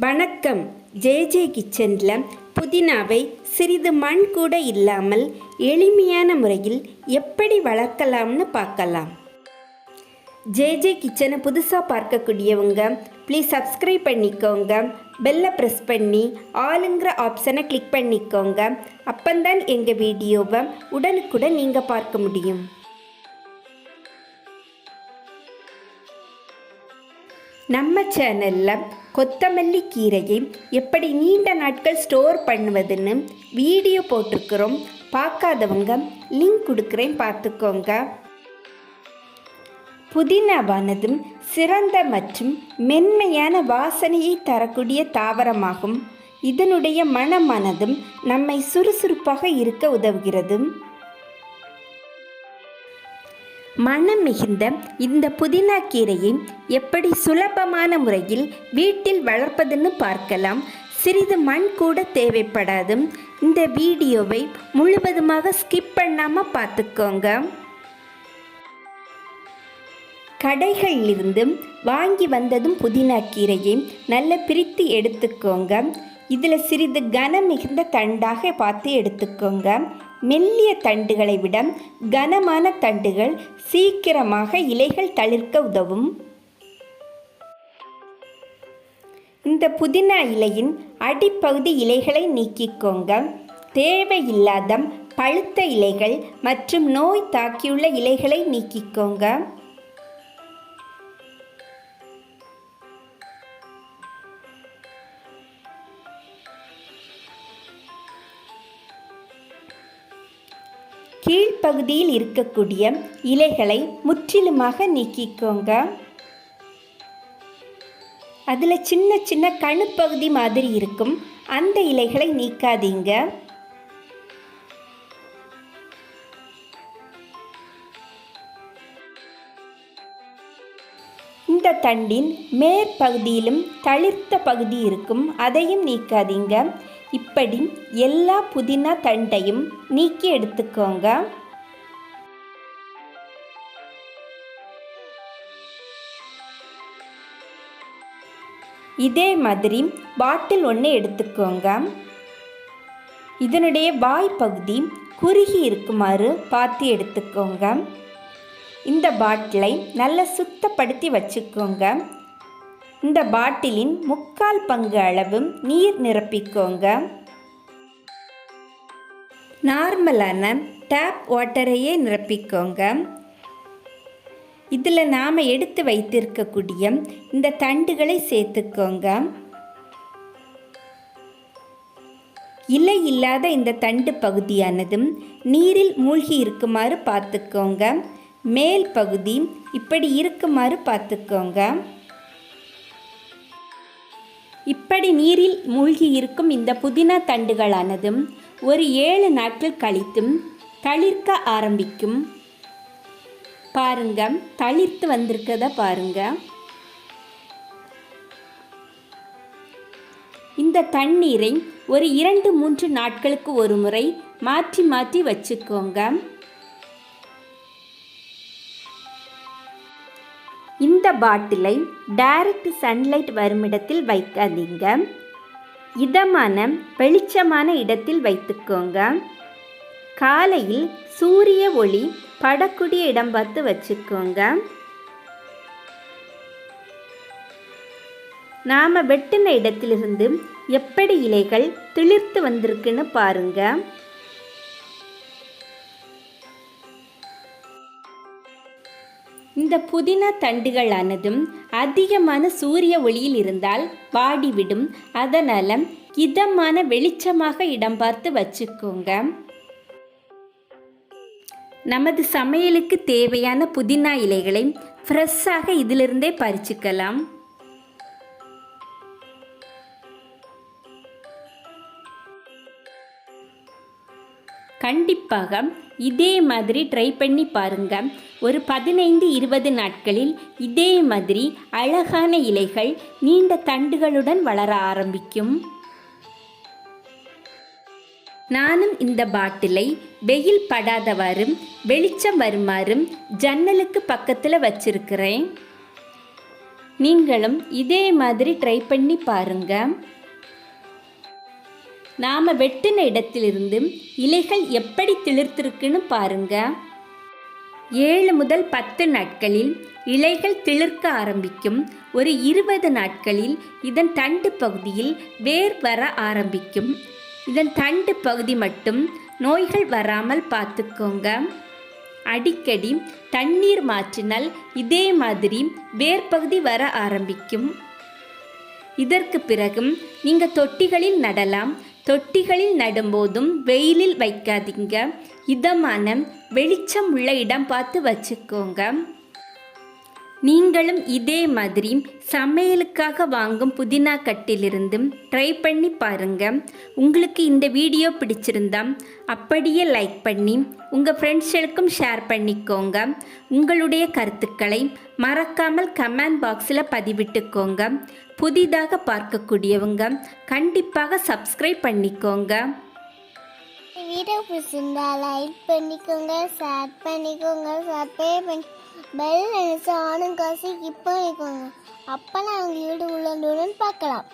வணக்கம். J J கிச்சனில் புதினாவை சிறிது மண் கூட இல்லாமல் எளிமையான முறையில் எப்படி வளர்க்கலாம்னு பார்க்கலாம். ஜே ஜே கிச்சனை புதுசாக பார்க்கக்கூடியவங்க ப்ளீஸ் சப்ஸ்கிரைப் பண்ணிக்கோங்க. பெல்லை ப்ரெஸ் பண்ணி ஆளுங்கிற ஆப்ஷனை கிளிக் பண்ணிக்கோங்க. அப்பந்தான் எங்கள் வீடியோவை உடனுக்குடன் நீங்கள் பார்க்க முடியும். நம்ம சேனலில் கொத்தமல்லி கீரையை எப்படி நீண்ட நாட்கள் ஸ்டோர் பண்ணுவதுன்னு வீடியோ போட்டிருக்கிறோம். பார்க்காதவங்க லிங்க் கொடுக்குறேன் பார்த்துக்கோங்க. புதினாவானதும் சிறந்த மற்றும் மென்மையான வாசனையை தரக்கூடிய தாவரமாகும். இதனுடைய மனமானதும் நம்மை சுறுசுறுப்பாக இருக்க உதவுகிறது. மனம் மிகுந்த இந்த புதினா கீரையை எப்படி சுலபமான முறையில் வீட்டில் வளர்ப்பதுன்னு பார்க்கலாம். சிறிது மண் கூட தேவைப்படாது. இந்த வீடியோவை முழுவதுமாக ஸ்கிப் பண்ணாமல் பார்த்துக்கோங்க. கடைகளிலிருந்து வாங்கி வந்ததும் புதினா கீரையை நல்லா பிரித்து எடுத்துக்கோங்க. இதில் சிறிது கனம் மிகுந்த தண்டாக பார்த்து எடுத்துக்கோங்க. மெல்லிய தண்டுகளை விட கனமான தண்டுகள் சீக்கிரமாக இலைகள் தளிர்க்க உதவும். இந்த புதினா இலையின் அடிப்பகுதி இலைகளை நீக்கிக்கோங்க. தேவையில்லாத பழுத்த இலைகள் மற்றும் நோய் தாக்கியுள்ள இலைகளை நீக்கிக்கோங்க. கீழ்ப்பகுதியில் இருக்கக்கூடிய இலைகளை முற்றிலுமாக நீக்கிக்கோங்க. அதில் சின்ன சின்ன கணுப்பகுதி மாதிரி இருக்கும். அந்த இலைகளை நீக்காதீங்க. இந்த தண்டின் மேற்பகுதியிலும் தளிர்த்த பகுதி இருக்கும். அதையும் நீக்காதீங்க. இப்படி எல்லா புதினா தண்டையும் நீக்கி எடுத்துக்கோங்க. இதே மாதிரி பாட்டில் ஒன்று எடுத்துக்கோங்க. இதனுடைய வாய் பகுதி குறுகி இருக்குமாறு பார்த்து எடுத்துக்கோங்க. இந்த பாட்டிலை நல்லா சுத்தப்படுத்தி வச்சுக்கோங்க. இந்த பாட்டிலின் முக்கால் பங்கு அளவும் நீர் நிரப்பிக்கோங்க. நார்மலான டேப் வாட்டரையே நிரப்பிக்கோங்க. இதில் நாம் எடுத்து வைத்திருக்கக்கூடிய இந்த தண்டுகளை சேர்த்துக்கோங்க. இலை இல்லாத இந்த தண்டு பகுதியானதும் நீரில் மூழ்கி இருக்குமாறு பார்த்துக்கோங்க. மேல் பகுதி இப்படி இருக்குமாறு பார்த்துக்கோங்க. இப்படி நீரில் மூழ்கி இருக்கும் இந்த புதினா தண்டுகளானதும் ஒரு ஏழு நாட்கள் கழித்தும் தளிர்க்க ஆரம்பிக்கும். பாருங்க தளிர்த்து வந்திருக்கத பாருங்க. இந்த தண்ணீரை ஒரு இரண்டு மூன்று நாட்களுக்கு ஒரு முறை மாற்றி மாற்றி வச்சுக்கோங்க. பாட்டிலை டைரக்ட் சன்லைட் வரும் இடத்தில் வைக்காதீங்க. இதமான வெளிச்சமான இடத்தில் வைத்துக்கோங்க. காலையில் சூரிய ஒளி படக்கூடிய இடம் பார்த்து வச்சுக்கோங்க. நாம் வெட்டின இடத்திலிருந்து எப்படி இலைகள் திளிர்த்து வந்திருக்குன்னு பாருங்கள் இந்த புதினா தண்டுகளானதும் அதிகமான சூரிய ஒளியில் இருந்தால் வாடிவிடும். அதனால் இதமான வெளிச்சமாக இடம் பார்த்து வச்சுக்கோங்க. நமது சமையலுக்கு தேவையான புதினா இலைகளை ஃப்ரெஷ்ஷாக இதிலிருந்தே பறிச்சுக்கலாம். கண்டிப்பாக இதே மாதிரி ட்ரை பண்ணி பாருங்க. ஒரு பதினைந்து இருபது நாட்களில் இதே மாதிரி அழகான இலைகள் நீண்ட தண்டுகளுடன் வளர ஆரம்பிக்கும். நானும் இந்த பாட்டிலை வெயில் படாதவாறும் வெளிச்சம் வருமாறும் ஜன்னலுக்கு பக்கத்தில் வச்சிருக்கிறேன். நீங்களும் இதே மாதிரி ட்ரை பண்ணி பாருங்க. நாம் வெட்டின இடத்திலிருந்து இலைகள் எப்படி திளிர்த்திருக்குன்னு பாருங்க. ஏழு முதல் பத்து நாட்களில் இலைகள் திளிர்க்க ஆரம்பிக்கும். ஒரு இருபது நாட்களில் இதன் தண்டு பகுதியில் வேர் வர ஆரம்பிக்கும். இதன் தண்டு பகுதி மட்டும் நோய்கள் வராமல் பார்த்துக்கோங்க. அடிக்கடி தண்ணீர் மாற்றினால் இதே மாதிரி வேர் பகுதி வர ஆரம்பிக்கும். இதற்கு பிறகும் நீங்கள் தொட்டிகளில் நடலாம். தொட்டிகளில் நடும்போதும் வெயிலில் வைக்காதீங்க. இதமான வெளிச்சம் உள்ள இடம் பார்த்து வச்சுக்கோங்க. நீங்களும் இதே மாதிரி சமையலுக்காக வாங்கும் புதினா கட்டிலிருந்து ட்ரை பண்ணி பாருங்க. உங்களுக்கு இந்த வீடியோ பிடிச்சிருந்தா அப்படியே லைக் பண்ணி உங்கள் ஃப்ரெண்ட்ஸ்களுக்கும் ஷேர் பண்ணிக்கோங்க. உங்களுடைய கருத்துக்களை மறக்காமல் கமெண்ட் பாக்ஸில் பதிவிட்டுக்கோங்க. புதிதாக பார்க்கக்கூடியவங்க கண்டிப்பாக சப்ஸ்கிரைப் பண்ணிக்கோங்க. வீடியோ பிடிச்சிருந்தா லைக் பண்ணிக்கோங்க ஷேர் பண்ணிக்கோங்க சப்ஸ்கிரைப் பண்ணி பெல் நினைச்சு ஆனும் காசு இப்போ வைக்கோங்க அப்போ நான் வீடு உள்ளே பார்க்கலாம்.